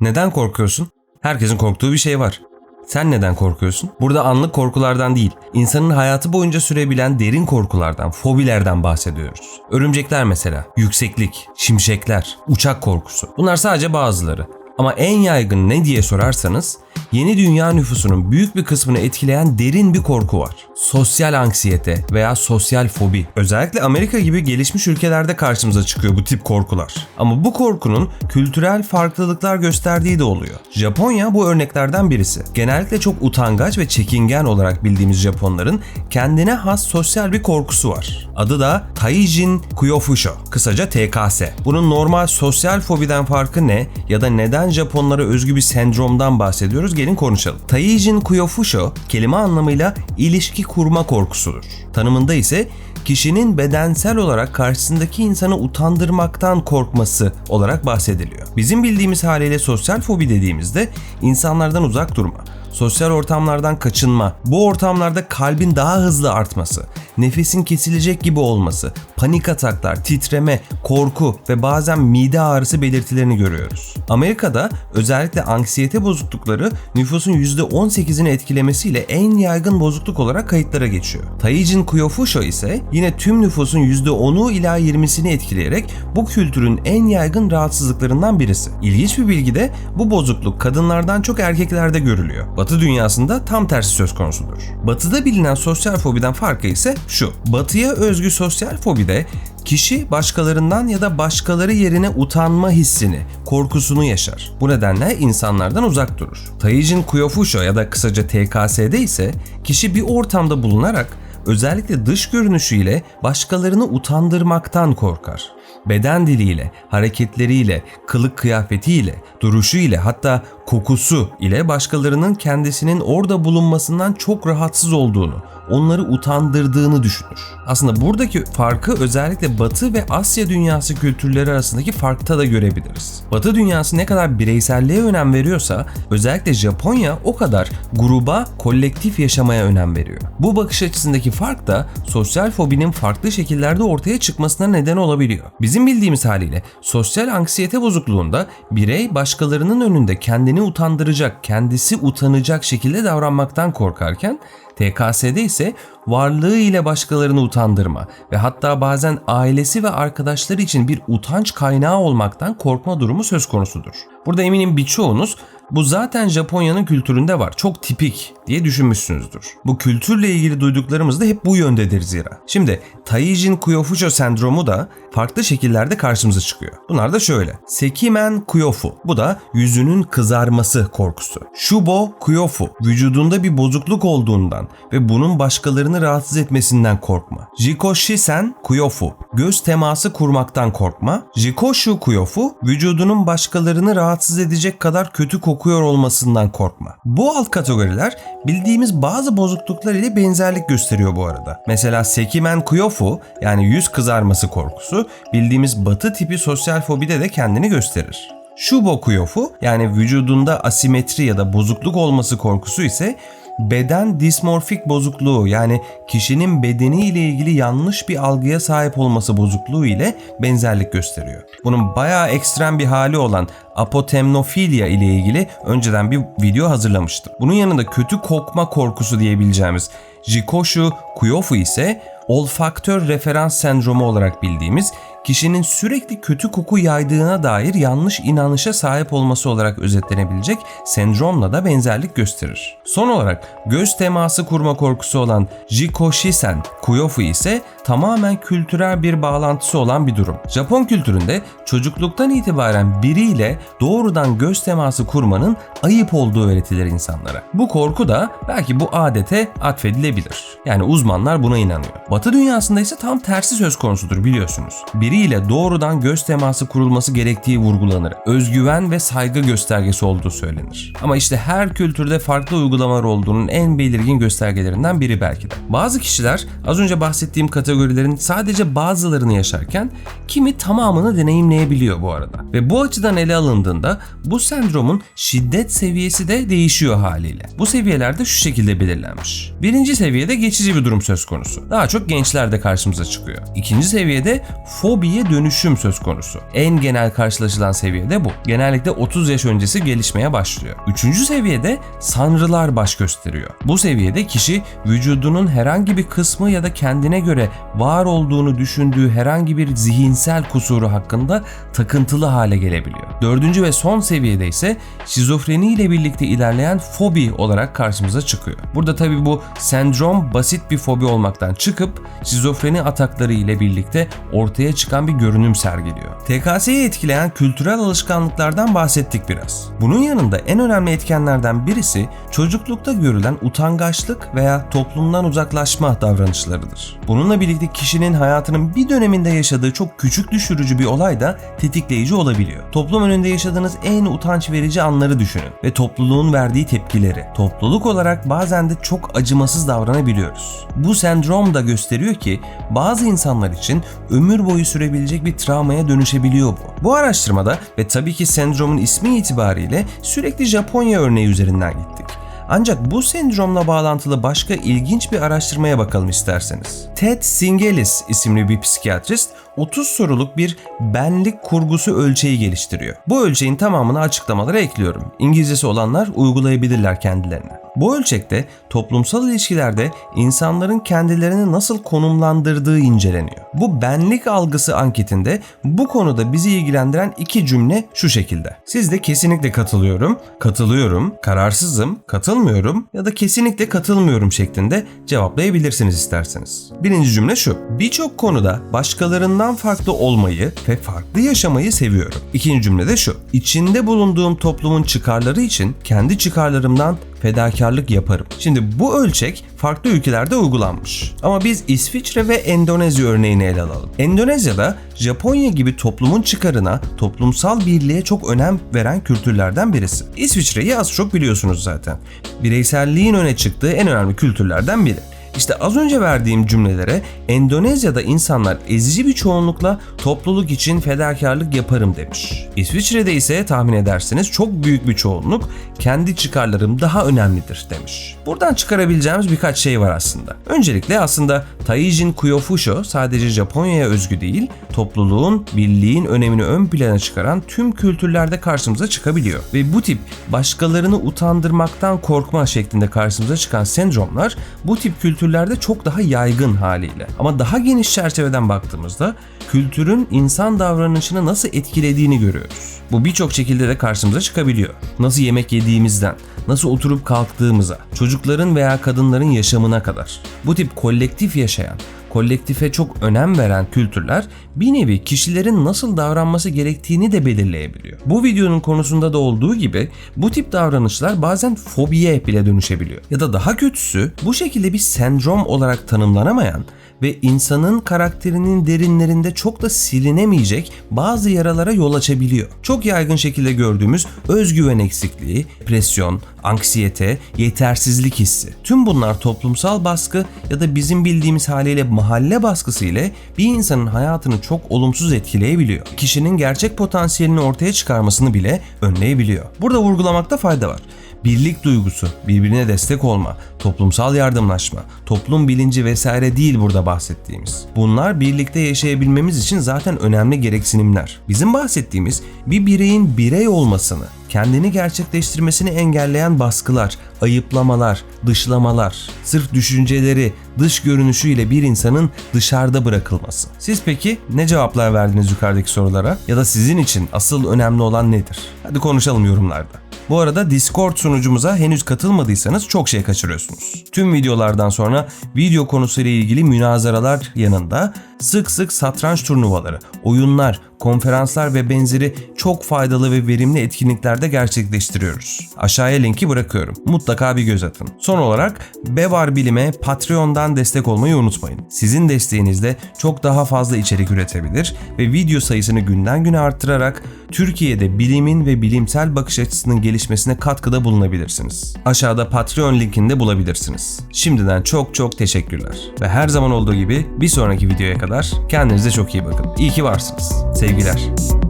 Neden korkuyorsun? Herkesin korktuğu bir şey var. Sen neden korkuyorsun? Burada anlık korkulardan değil, insanın hayatı boyunca sürebilen derin korkulardan, fobilerden bahsediyoruz. Örümcekler mesela, yükseklik, şimşekler, uçak korkusu. Bunlar sadece bazıları. Ama en yaygın ne diye sorarsanız yeni dünya nüfusunun büyük bir kısmını etkileyen derin bir korku var. Sosyal anksiyete veya sosyal fobi. Özellikle Amerika gibi gelişmiş ülkelerde karşımıza çıkıyor bu tip korkular. Ama bu korkunun kültürel farklılıklar gösterdiği de oluyor. Japonya bu örneklerden birisi. Genellikle çok utangaç ve çekingen olarak bildiğimiz Japonların kendine has sosyal bir korkusu var. Adı da Taijin Kuyofusho, kısaca TKS. Bunun normal sosyal fobiden farkı ne ya da neden Japonlara özgü bir sendromdan bahsediyoruz gelin konuşalım. Taijin Kuyofusho kelime anlamıyla ilişki kurma korkusudur. Tanımında ise kişinin bedensel olarak karşısındaki insanı utandırmaktan korkması olarak bahsediliyor. Bizim bildiğimiz haliyle sosyal fobi dediğimizde insanlardan uzak durma, sosyal ortamlardan kaçınma, bu ortamlarda kalbin daha hızlı artması, nefesin kesilecek gibi olması, panik ataklar, titreme, korku ve bazen mide ağrısı belirtilerini görüyoruz. Amerika'da özellikle anksiyete bozuklukları nüfusun %18'ini etkilemesiyle en yaygın bozukluk olarak kayıtlara geçiyor. Taijin Kuyofusho ise yine tüm nüfusun %10'u ila 20'sini etkileyerek bu kültürün en yaygın rahatsızlıklarından birisi. İlginç bir bilgi de bu bozukluk kadınlardan çok erkeklerde görülüyor. Batı dünyasında tam tersi söz konusudur. Batıda bilinen sosyal fobiden farkı ise şu. Batıya özgü sosyal fobide kişi başkalarından ya da başkaları yerine utanma hissini, korkusunu yaşar. Bu nedenle insanlardan uzak durur. Taijin Kuyofusho ya da kısaca TKS'de ise kişi bir ortamda bulunarak özellikle dış görünüşüyle başkalarını utandırmaktan korkar. Beden diliyle, hareketleriyle, kılık kıyafetiyle, duruşuyla hatta kokusu ile başkalarının kendisinin orada bulunmasından çok rahatsız olduğunu, onları utandırdığını düşünür. Aslında buradaki farkı özellikle Batı ve Asya dünyası kültürleri arasındaki farkta da görebiliriz. Batı dünyası ne kadar bireyselliğe önem veriyorsa özellikle Japonya o kadar gruba, kolektif yaşamaya önem veriyor. Bu bakış açısındaki fark da sosyal fobinin farklı şekillerde ortaya çıkmasına neden olabiliyor. Bizim bildiğimiz haliyle sosyal anksiyete bozukluğunda birey başkalarının önünde kendini utandıracak, kendisi utanacak şekilde davranmaktan korkarken TKS'de ise varlığı ile başkalarını utandırma ve hatta bazen ailesi ve arkadaşları için bir utanç kaynağı olmaktan korkma durumu söz konusudur. Burada eminim birçoğunuz bu zaten Japonya'nın kültüründe var. Çok tipik diye düşünmüşsünüzdür. Bu kültürle ilgili duyduklarımız da hep bu yöndedir zira. Şimdi Taijin Kuyofusho sendromu da farklı şekillerde karşımıza çıkıyor. Bunlar da şöyle. Sekimen Kuyofu. Bu da yüzünün kızarması korkusu. Shubo Kuyofu. Vücudunda bir bozukluk olduğundan ve bunun başkalarını rahatsız etmesinden korkma. Jikoshisen Kuyofu. Göz teması kurmaktan korkma. Jikoshu Kuyofu. Vücudunun başkalarını rahatsız edecek kadar kötü kokuyor olmasından korkma. Bu alt kategoriler bildiğimiz bazı bozukluklar ile benzerlik gösteriyor bu arada. Mesela Sekimen Kuyofu yani yüz kızarması korkusu bildiğimiz batı tipi sosyal fobide de kendini gösterir. Shubo Kuyofu yani vücudunda asimetri ya da bozukluk olması korkusu ise beden dismorfik bozukluğu yani kişinin bedeni ile ilgili yanlış bir algıya sahip olması bozukluğu ile benzerlik gösteriyor. Bunun bayağı ekstrem bir hali olan apotemnofilya ile ilgili önceden bir video hazırlamıştım. Bunun yanında kötü kokma korkusu diyebileceğimiz Jikoshu Kuyofu ise olfaktör referans sendromu olarak bildiğimiz kişinin sürekli kötü koku yaydığına dair yanlış inanışa sahip olması olarak özetlenebilecek sendromla da benzerlik gösterir. Son olarak göz teması kurma korkusu olan Jikoshisen Kuyofu ise tamamen kültürel bir bağlantısı olan bir durum. Japon kültüründe çocukluktan itibaren biriyle doğrudan göz teması kurmanın ayıp olduğu öğretilir insanlara. Bu korku da belki bu adete atfedilebilir. Yani uzmanlar buna inanıyor. Batı dünyasında ise tam tersi söz konusudur biliyorsunuz. Biriyle doğrudan göz teması kurulması gerektiği vurgulanır. Özgüven ve saygı göstergesi olduğu söylenir. Ama işte her kültürde farklı uygulamalar olduğunun en belirgin göstergelerinden biri belki de. Bazı kişiler az önce bahsettiğim kategori kategorilerin sadece bazılarını yaşarken kimi tamamını deneyimleyebiliyor bu arada. Ve bu açıdan ele alındığında bu sendromun şiddet seviyesi de değişiyor haliyle. Bu seviyelerde şu şekilde belirlenmiş. Birinci seviyede geçici bir durum söz konusu. Daha çok gençlerde karşımıza çıkıyor. İkinci seviyede fobiye dönüşüm söz konusu. En genel karşılaşılan seviyede bu. Genellikle 30 yaş öncesi gelişmeye başlıyor. Üçüncü seviyede sanrılar baş gösteriyor. Bu seviyede kişi vücudunun herhangi bir kısmı ya da kendine göre var olduğunu düşündüğü herhangi bir zihinsel kusuru hakkında takıntılı hale gelebiliyor. Dördüncü ve son seviyede ise şizofreni ile birlikte ilerleyen fobi olarak karşımıza çıkıyor. Burada tabi bu sendrom basit bir fobi olmaktan çıkıp şizofreni atakları ile birlikte ortaya çıkan bir görünüm sergiliyor. TKS'yi etkileyen kültürel alışkanlıklardan bahsettik biraz. Bunun yanında en önemli etkenlerden birisi çocuklukta görülen utangaçlık veya toplumdan uzaklaşma davranışlarıdır. Bununla birlikte kişinin hayatının bir döneminde yaşadığı çok küçük düşürücü bir olay da tetikleyici olabiliyor. Toplum önünde yaşadığınız en utanç verici anları düşünün ve topluluğun verdiği tepkileri. Topluluk olarak bazen de çok acımasız davranabiliyoruz. Bu sendrom da gösteriyor ki bazı insanlar için ömür boyu sürebilecek bir travmaya dönüşebiliyor bu. Bu araştırmada ve tabii ki sendromun ismi itibariyle sürekli Japonya örneği üzerinden gittik. Ancak bu sendromla bağlantılı başka ilginç bir araştırmaya bakalım isterseniz. Ted Singelis isimli bir psikiyatrist 30 soruluk bir benlik kurgusu ölçeği geliştiriyor. Bu ölçeğin tamamını açıklamalara ekliyorum. İngilizcesi olanlar uygulayabilirler kendilerine. Bu ölçekte toplumsal ilişkilerde insanların kendilerini nasıl konumlandırdığı inceleniyor. Bu benlik algısı anketinde bu konuda bizi ilgilendiren iki cümle şu şekilde. Siz de kesinlikle katılıyorum, katılıyorum, kararsızım, katılmıyorum ya da kesinlikle katılmıyorum şeklinde cevaplayabilirsiniz isterseniz. Birinci cümle şu. Birçok konuda başkalarından farklı olmayı ve farklı yaşamayı seviyorum. İkinci cümle de şu. İçinde bulunduğum toplumun çıkarları için kendi çıkarlarımdan fedakarlık yaparım. Şimdi bu ölçek farklı ülkelerde uygulanmış. Ama biz İsviçre ve Endonezya örneğini ele alalım. Endonezya'da Japonya gibi toplumun çıkarına, toplumsal birliğe çok önem veren kültürlerden birisi. İsviçre'yi az çok biliyorsunuz zaten. Bireyselliğin öne çıktığı en önemli kültürlerden biri. İşte az önce verdiğim cümlelere Endonezya'da insanlar ezici bir çoğunlukla topluluk için fedakarlık yaparım demiş. İsviçre'de ise tahmin edersiniz çok büyük bir çoğunluk kendi çıkarlarım daha önemlidir demiş. Buradan çıkarabileceğimiz birkaç şey var aslında. Öncelikle aslında Taijin Kuyofusho sadece Japonya'ya özgü değil, topluluğun, birliğin önemini ön plana çıkaran tüm kültürlerde karşımıza çıkabiliyor. Ve bu tip başkalarını utandırmaktan korkma şeklinde karşımıza çıkan sendromlar bu tip kültürlerde çok daha yaygın haliyle. Ama daha geniş çerçeveden baktığımızda kültürün insan davranışını nasıl etkilediğini görüyoruz. Bu birçok şekilde de karşımıza çıkabiliyor. Nasıl yemek yediğimizden, nasıl oturup kalktığımıza, çocukların veya kadınların yaşamına kadar. Bu tip kolektif yaşayan, kolektife çok önem veren kültürler bir nevi kişilerin nasıl davranması gerektiğini de belirleyebiliyor. Bu videonun konusunda da olduğu gibi bu tip davranışlar bazen fobiye bile dönüşebiliyor. Ya da daha kötüsü bu şekilde bir sendrom olarak tanımlanamayan ve insanın karakterinin derinlerinde çok da silinemeyecek bazı yaralara yol açabiliyor. Çok yaygın şekilde gördüğümüz özgüven eksikliği, depresyon, anksiyete, yetersizlik hissi. Tüm bunlar toplumsal baskı ya da bizim bildiğimiz haliyle mahalle baskısı ile bir insanın hayatını çok olumsuz etkileyebiliyor. Kişinin gerçek potansiyelini ortaya çıkarmasını bile önleyebiliyor. Burada vurgulamakta fayda var birlik duygusu, birbirine destek olma, toplumsal yardımlaşma, toplum bilinci vesaire değil burada bahsettiğimiz. Bunlar birlikte yaşayabilmemiz için zaten önemli gereksinimler. Bizim bahsettiğimiz bir bireyin birey olmasını, kendini gerçekleştirmesini engelleyen baskılar, ayıplamalar, dışlamalar, sırf düşünceleri, dış görünüşüyle bir insanın dışarıda bırakılması. Siz peki ne cevaplar verdiniz yukarıdaki sorulara? Ya da sizin için asıl önemli olan nedir? Hadi konuşalım yorumlarda. Bu arada Discord sunucumuza henüz katılmadıysanız çok şey kaçırıyorsunuz. Tüm videolardan sonra video konusuyla ilgili münazaralar yanında sık sık satranç turnuvaları, oyunlar, konferanslar ve benzeri çok faydalı ve verimli etkinlikler de gerçekleştiriyoruz. Aşağıya linki bırakıyorum. Mutlaka bir göz atın. Son olarak Bevar Bilim'e Patreon'dan destek olmayı unutmayın. Sizin desteğinizle çok daha fazla içerik üretebilir ve video sayısını günden güne arttırarak Türkiye'de bilimin ve bilimsel bakış açısının gelişmesine katkıda bulunabilirsiniz. Aşağıda Patreon linkini de bulabilirsiniz. Şimdiden çok çok teşekkürler. Ve her zaman olduğu gibi bir sonraki videoya kadar kendinize çok iyi bakın. İyi ki varsınız. Sevgiler.